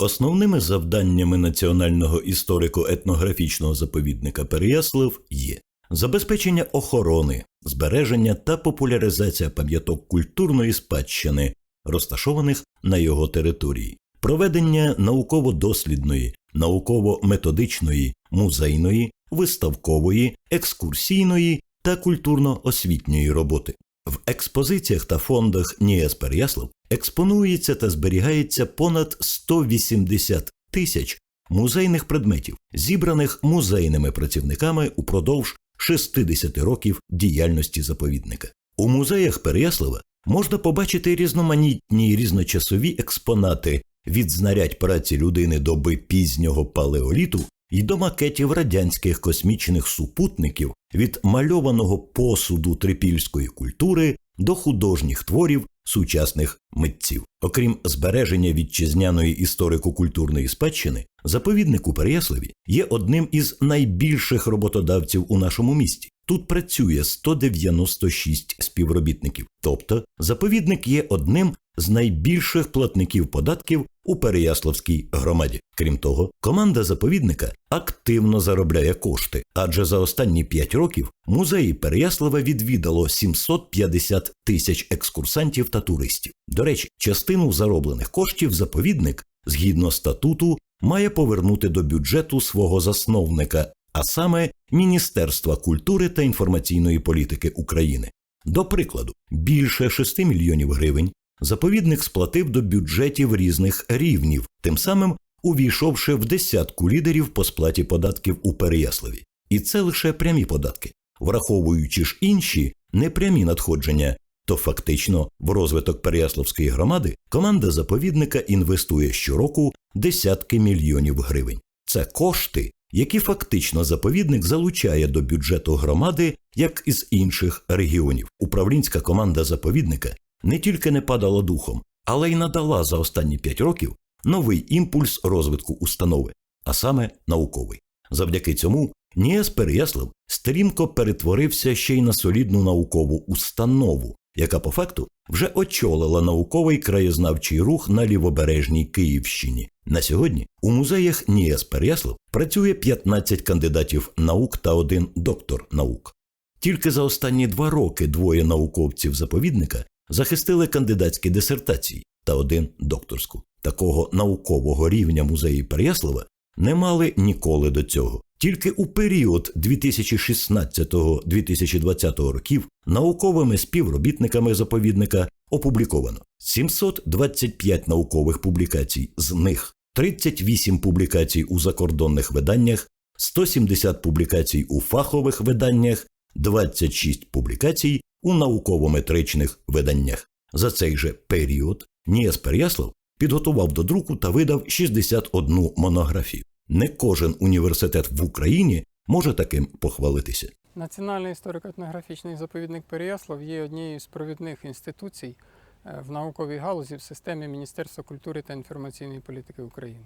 Основними завданнями Національного історико-етнографічного заповідника Переяслав є забезпечення охорони, збереження та популяризація пам'яток культурної спадщини, розташованих на його території, проведення науково-дослідної, науково-методичної, музейної, виставкової, екскурсійної та культурно-освітньої роботи. В експозиціях та фондах НІЕС Переяслав експонується та зберігається понад 180 тисяч музейних предметів, зібраних музейними працівниками упродовж 60 років діяльності заповідника. У музеях Переяслава можна побачити різноманітні різночасові експонати від знарядь праці людини доби пізнього палеоліту і до макетів радянських космічних супутників від мальованого посуду трипільської культури до художніх творів сучасних митців. Окрім збереження вітчизняної історико-культурної спадщини, заповідник у Переяславі є одним із найбільших роботодавців у нашому місті. Тут працює 196 співробітників, тобто заповідник є одним з найбільших платників податків у Переяславській громаді. Крім того, команда заповідника активно заробляє кошти, адже за останні 5 років музеї Переяслава відвідало 750 тисяч екскурсантів та туристів. До речі, частину зароблених коштів заповідник, згідно статуту, має повернути до бюджету свого засновника, а саме Міністерства культури та інформаційної політики України. До прикладу, більше 6 мільйонів гривень заповідник сплатив до бюджетів різних рівнів, тим самим увійшовши в десятку лідерів по сплаті податків у Переяславі. І це лише прямі податки, враховуючи ж інші непрямі надходження. То фактично в розвиток Переяславської громади команда заповідника інвестує щороку десятки мільйонів гривень. Це кошти, які фактично заповідник залучає до бюджету громади, як із інших регіонів. Управлінська команда заповідника не тільки не падала духом, але й надала за останні п'ять років новий імпульс розвитку установи, а саме науковий. Завдяки цьому НІЕС Переяслав стрімко перетворився ще й на солідну наукову установу, яка по факту вже очолила науковий краєзнавчий рух на лівобережній Київщині. На сьогодні у музеях НІЕС Переяслав працює 15 кандидатів наук та один доктор наук. Тільки за останні два роки двоє науковців заповідника захистили кандидатські дисертації та один докторську. Такого наукового рівня музеї Переяслава не мали ніколи до цього. Тільки у період 2016-2020 років науковими співробітниками заповідника опубліковано 725 наукових публікацій, з них 38 публікацій у закордонних виданнях, 170 публікацій у фахових виданнях, 26 публікацій у науково-метричних виданнях. За цей же період Нієс Переяслав підготував до друку та видав 61 монографію. Не кожен університет в Україні може таким похвалитися. Національний історико-етнографічний заповідник Переяслав є однією з провідних інституцій в науковій галузі в системі Міністерства культури та інформаційної політики України.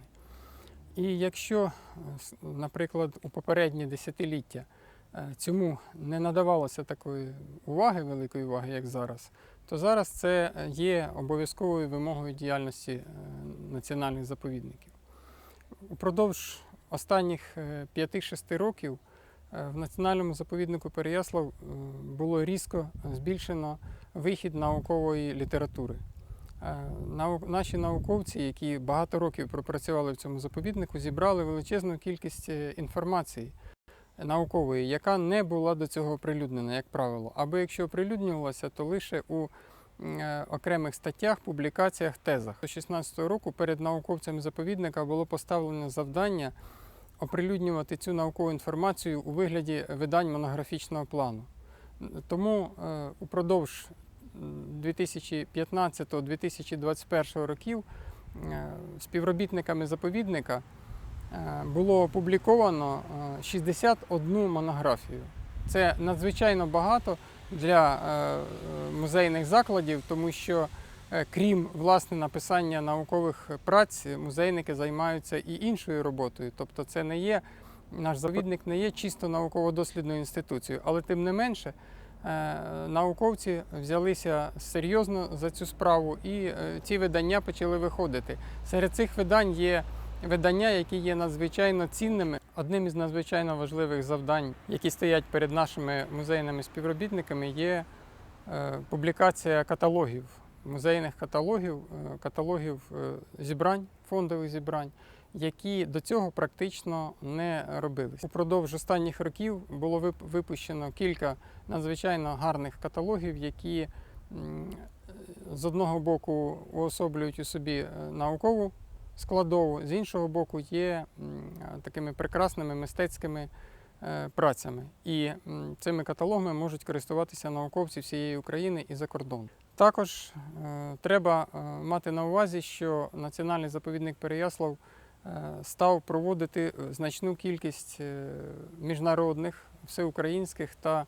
І якщо, е, наприклад, у попередні десятиліття е, цьому не надавалося такої уваги, великої уваги, як зараз, то зараз це е, є обов'язковою вимогою діяльності е, національних заповідників. Упродовж останніх е, 5-6 років е, в національному заповіднику Переяслав е, було різко збільшено вихід наукової літератури. Е, Наші науковці, які багато років пропрацювали в цьому заповіднику, зібрали величезну кількість е, інформації наукової, яка не була до цього оприлюднена, як правило. Або якщо оприлюднювалася, то лише у е, окремих статтях, публікаціях, тезах. До 2016 року перед науковцями заповідника було поставлено завдання оприлюднювати цю наукову інформацію у вигляді видань монографічного плану. Тому е, упродовж 2015-2021 років е, співробітниками заповідника е, було опубліковано е, 61 монографію. Це надзвичайно багато для музейних закладів, тому що крім власне написання наукових праць, музейники займаються і іншою роботою. Тобто, це не є наш заповідник не є чисто науково-дослідною інституцією, але тим не менше. е, науковці взялися серйозно за цю справу, і е, ці видання почали виходити. Серед цих видань є видання, які є надзвичайно цінними. Одним із надзвичайно важливих завдань, які стоять перед нашими музейними співробітниками, є е, публікація каталогів, музейних каталогів, е, каталогів е, зібрань, фондових зібрань, які до цього практично не робились. Упродовж останніх років було випущено кілька надзвичайно гарних каталогів, які з одного боку уособлюють у собі е, наукову складову, з іншого боку, є такими прекрасними мистецькими працями. І цими каталогами можуть користуватися науковці всієї України і за кордоном. Також е, треба е, мати на увазі, що Національний заповідник Переяслав е, став проводити значну кількість міжнародних, всеукраїнських та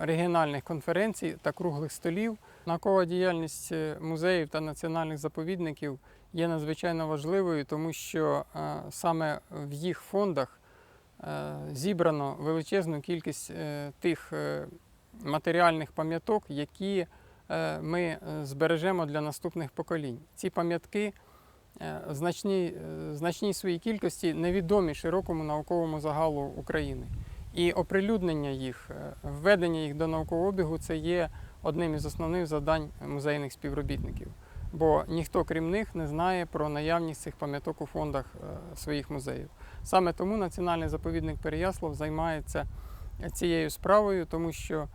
регіональних конференцій та круглих столів. Наукова діяльність музеїв та національних заповідників є надзвичайно важливою, тому що саме в їх фондах зібрано величезну кількість тих матеріальних пам'яток, які ми е, збережемо для наступних поколінь. Ці пам'ятки е, в значній, е, значній своїй кількості невідомі широкому науковому загалу України. І оприлюднення їх, е, введення їх до наукового обігу це є одним із основних завдань музейних співробітників. Бо ніхто, крім них, не знає про наявність цих пам'яток у фондах е, своїх музеїв. Саме тому Національний заповідник Переяслав займається цією справою, тому що е,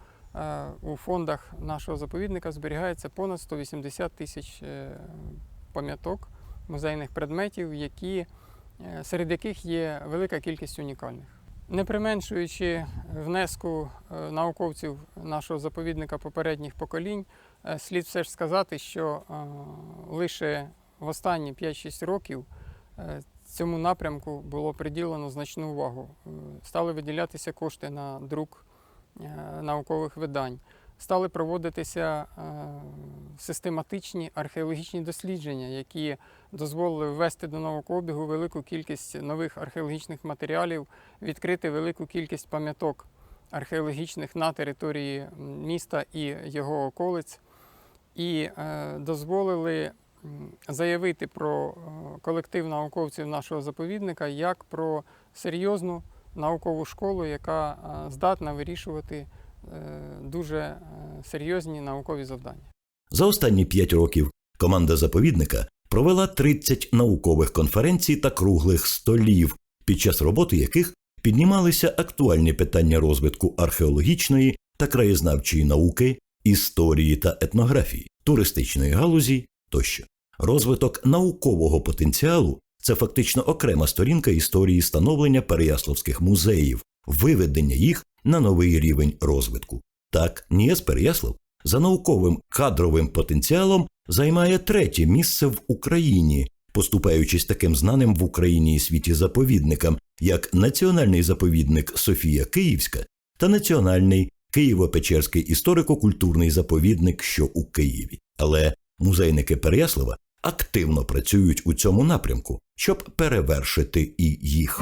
у фондах нашого заповідника зберігається понад 180 тисяч е, пам'яток музейних предметів, які, е, серед яких є велика кількість унікальних. Не применшуючи внеску е, науковців нашого заповідника попередніх поколінь, е, слід все ж сказати, що е, лише в останні 5-6 років е, цьому напрямку було приділено значну увагу. Е, Стали виділятися кошти на друк е, наукових видань. Стали проводитися е, систематичні археологічні дослідження, які дозволили ввести до наукообігу велику кількість нових археологічних матеріалів, відкрити велику кількість пам'яток археологічних на території міста і його околиць, і е, дозволили заявити про е, колектив науковців нашого заповідника як про серйозну наукову школу, яка е, здатна вирішувати е, дуже е, серйозні наукові завдання. За останні п'ять років команда заповідника провела 30 наукових конференцій та круглих столів, під час роботи яких піднімалися актуальні питання розвитку археологічної та краєзнавчої науки, історії та етнографії, туристичної галузі тощо. Розвиток наукового потенціалу це фактично окрема сторінка історії становлення переяславських музеїв, виведення їх на новий рівень розвитку. Так, НІЕС Переяслав за науковим кадровим потенціалом займає третє місце в Україні, поступаючись таким знаним в Україні і світі заповідникам, як Національний заповідник Софія Київська та Національний Києво-Печерський історико-культурний заповідник, що у Києві. Але музейники Переяслава активно працюють у цьому напрямку, щоб перевершити і їх.